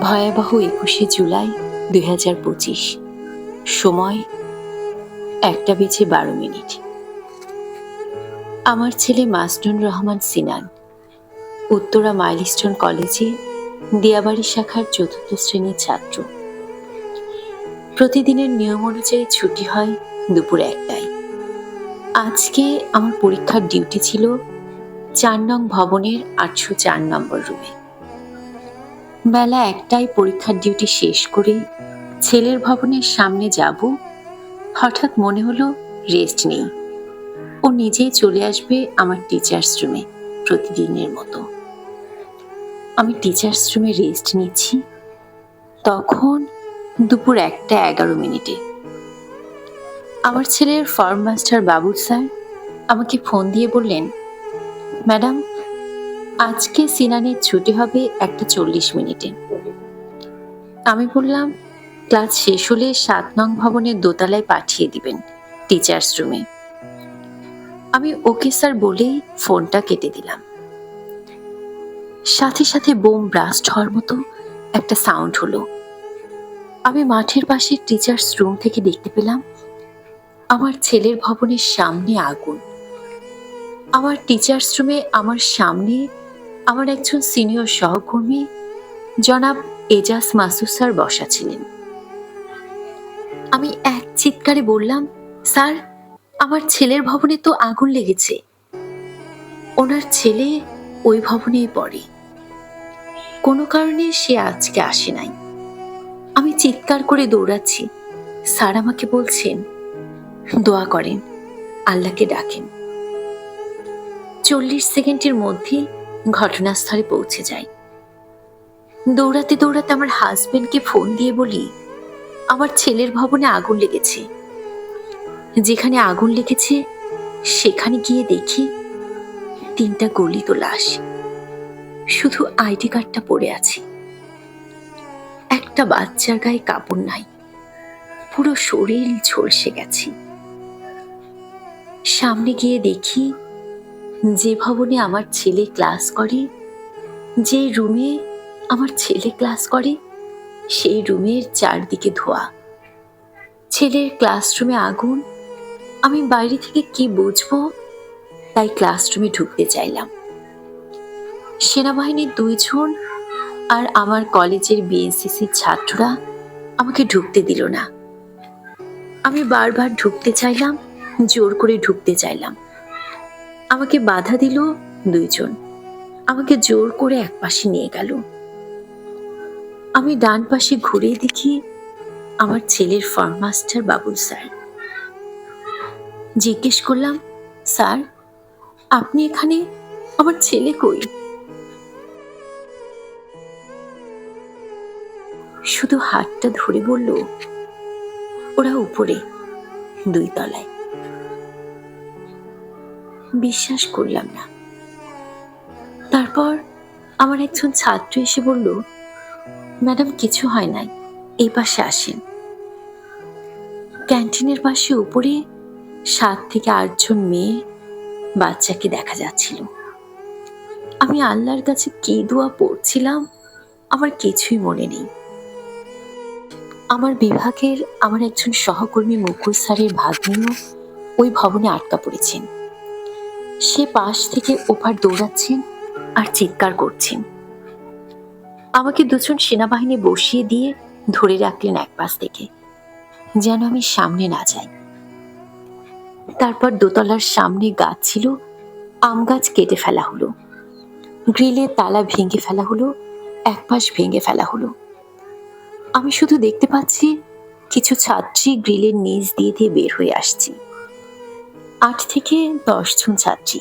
ভয়াবহ একুশে জুলাই দুই হাজার পঁচিশ। সময় একটা বেজে বারো মিনিট। আমার ছেলে মাসনুর রহমান সিনান, উত্তরা মাইলস্টোন কলেজে দিয়াবাড়ি শাখার চতুর্থ শ্রেণির ছাত্র। প্রতিদিনের নিয়ম অনুযায়ী ছুটি হয় দুপুর একটায়। আজকে আমার পরীক্ষার ডিউটি ছিল চার নং ভবনের আটশো চার নম্বর রুমে। বেলা একটায় পরীক্ষার ডিউটি শেষ করে ছেলের ভবনের সামনে যাব। হঠাৎ মনে হলো রেস্ট নেই। ও নিজেই চলে আসবে আমার টিচার্স রুমে প্রতিদিনের মতো। আমি টিচার্স রুমে রেস্ট নিচ্ছি। তখন দুপুর একটা এগারো মিনিটে। আমার ছেলের ফর্ম মাস্টার বাবুর স্যার আমাকে ফোন দিয়ে বললেন ম্যাডাম আজকে সিনানের ছুটি হবে একটা চল্লিশ মিনিটে। আমি বললাম, ক্লাস শেষ হলে সাত নং ভবনের দোতলায় পাঠিয়ে দিবেন টিচার্স রুমে। আমি ওকে স্যার বলেই ফোনটা কেটে দিলাম। সাথে সাথে বোম ব্রাস্ট হওয়ার মতো একটা সাউন্ড হলো। আমি মাঠের পাশে টিচার্স রুম থেকে দেখতে পেলাম, আমার ছেলের ভবনের সামনে আগুন। আমার টিচার্স রুমে আমার সামনে আমার একজন সিনিয়র সহকর্মী, জনাব এজাজ মাসুদ স্যার বসা ছিলেন আমি এক চিৎকারে বললাম, স্যার, আমার ছেলের ভবনে তো আগুন লেগেছে। ওনার ছেলে ওই ভবনেই পড়ে। কোনো কারণে সে আজকে আসে নাই। আমি চিৎকার করে দৌড়াচ্ছি। স্যার আমাকে বলছেন, দোয়া করেন, আল্লাহকে ডাকেন। চল্লিশ সেকেন্ডের মধ্যে ঘটনাস্থলে পৌঁছে যাই। দৌড়াতে দৌড়াতে আমার হাজবেন্ডকে ফোন দিয়ে বলি, আমার ছেলের ভবনে আগুন লেগেছে। যেখানে আগুন লেগেছে, সেখানে গিয়ে দেখি তিনটা গলিত লাশ শুধু আইডি কার্ডটা পড়ে আছে। একটা বাচ্চার গায়ে কাপড় নাই। পুরো শরীর ঝলসে গেছে। সামনে গিয়ে দেখি যে ভবনে আমার ছেলে ক্লাস করে, যে রুমে আমার ছেলে ক্লাস করে, সেই রুমের চারদিকে ধোয়া। ছেলের ক্লাসরুমে আগুন, আমি বাইরে থেকে কি বুঝব? তাই ক্লাসরুমে ঢুকতে চাইলাম। সেনাবাহিনীর দুইজন আর আমার কলেজের বিএনসিসির ছাত্ররা আমাকে ঢুকতে দিল না। আমি বারবার ঢুকতে চাইলাম, জোর করে ঢুকতে চাইলাম। আমাকে বাধা দিল দুইজন। আমাকে জোর করে এক পাশে নিয়ে গেল। আমি ডান পাশে ঘুরে দেখি আমার ছেলের ফার্মাস্টার বাবুল স্যার। জিজ্ঞেস করলাম, স্যার, আপনি এখানে? আমার ছেলে কই? শুধু হাতটা ধরে বলল, ওরা উপরে, দুই তলায়। বিশ্বাস করলাম না। তারপর আমার একজন ছাত্র এসে বলল, ম্যাডাম, কিছু হয় নাই, এই পাশে আসেন। ক্যান্টিনের পাশে উপরে সাত থেকে আটজন মেয়ে বাচ্চাকে দেখা যাচ্ছিল। আমি আল্লাহর কাছে কি দোয়া পড়ছিলাম, আমার কিছুই মনে নেই। আমার বিভাগের আমার একজন সহকর্মী মুকুল স্যারের ভাগ্নিও ওই ভবনে আটকা পড়েছেন। সে পাশ থেকে ওপার দৌড়াচ্ছেন আর চিৎকার করছেন। আমাকে দুজন সেনাবাহিনী বসিয়ে দিয়ে ধরে রাখলেন এক পাশ থেকে, যেন আমি সামনে না যাই। তারপর দোতলার সামনে গাছ ছিল, আম গাছ কেটে ফেলা হলো। গ্রিলের তালা ভেঙে ফেলা হলো, এক পাশ ভেঙে ফেলা হলো। আমি শুধু দেখতে পাচ্ছি, কিছু ছাত্রী গ্রিলের নিচ দিয়ে দিয়ে বের হয়ে আসছে। আট থেকে দশ জন ছাত্রী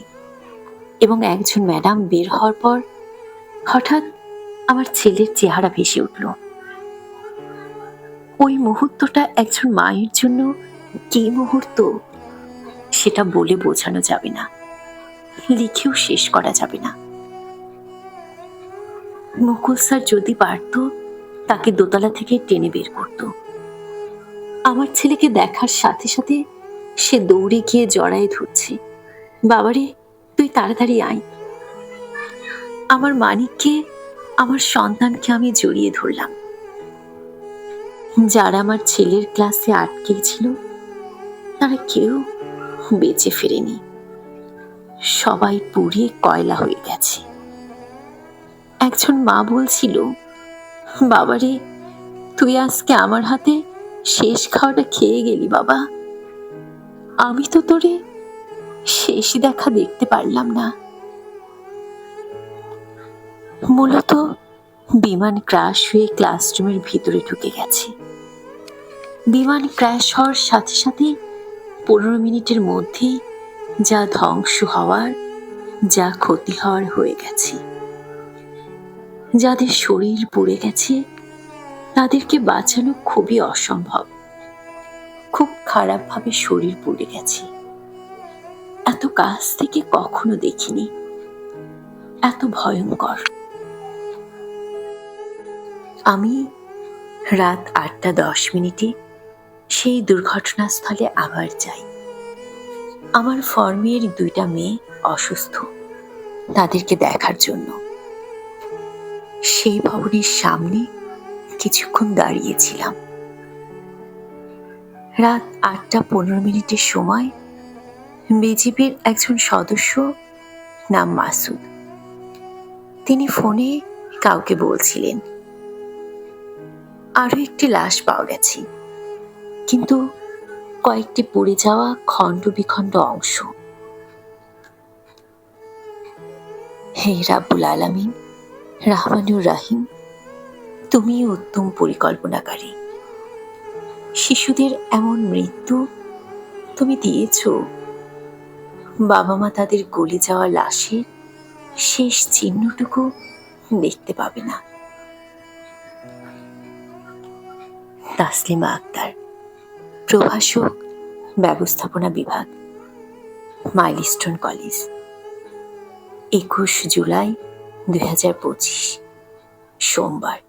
এবং একজন ম্যাডাম বের হওয়ার পর হঠাৎ আমার ছেলের চেহারা ভেসে উঠল। ওই মুহূর্তটা একজন মায়ের জন্য কি মুহূর্ত সেটা বলে বোঝানো যাবে না, লিখেও শেষ করা যাবে না। মুকুল স্যার যদি পারত, তাকে দোতলা থেকে টেনে বের করত। আমার ছেলেকে দেখার সাথে সাথে সে দৌড়ে গিয়ে জড়ায় ধরছে। বাবারে, তুই তাড়াতাড়ি আয়। আমার মানিককে, আমার সন্তানকে আমি জড়িয়ে ধরলাম। যারা আমার ছেলের ক্লাসে আটকে ছিল, তারা কেউ বেঁচে ফেরেনি। সবাই পুড়ে কয়লা হয়ে গেছে। একজন মা বলছিল, বাবারে, তুই আজকে আমার হাতে শেষ খাওয়াটা খেয়ে গেলি বাবা। আমি তো তোরে শেষ দেখা দেখতে পারলাম না। মূলত বিমান ক্রাশ হয়ে ক্লাসরুমের ভিতরে ঢুকে গেছে। বিমান ক্র্যাশ হওয়ার সাথে সাথে পনেরো মিনিটের মধ্যে যা ধ্বংস হওয়ার, যা ক্ষতি হওয়ার হয়ে গেছে। যাদের শরীর পুড়ে গেছে, তাদেরকে বাঁচানো খুবই অসম্ভব। খুব খারাপভাবে শরীর পড়ে গেছে। এত কাছ থেকে কখনো দেখিনি। এত ভয়ঙ্কর। আমি রাত আটটা দশ মিনিটে সেই দুর্ঘটনাস্থলে আবার যাই। আমার ফর্মের দুইটা মেয়ে অসুস্থ তাদেরকে দেখার জন্য। সেই ভবনের সামনে কিছুক্ষণ দাঁড়িয়েছিলাম। রাত আটটা পনেরো মিনিটের সময় বিজেপির একজন সদস্য নাম মাসুদ। তিনি ফোনে কাউকে বলছিলেন, আরও একটি লাশ পাওয়া গেছে, কিন্তু কয়েকটি পড়ে যাওয়া খণ্ড বিখণ্ড অংশ। হে রাব্বুল আলামিন, রাহমানুর রাহিম তুমি উত্তম পরিকল্পনাকারী। শিশুদের এমন মৃত্যু তুমি দিয়েছ? বাবা মা তাদের গলে যাওয়া লাশের শেষ চিহ্নটুকু দেখতে পাবে না। তাসলিমা আক্তার, প্রভাষক, ব্যবস্থাপনা বিভাগ, মাইলস্টোন কলেজ, একুশ জুলাই দুই হাজার পঁচিশ, সোমবার।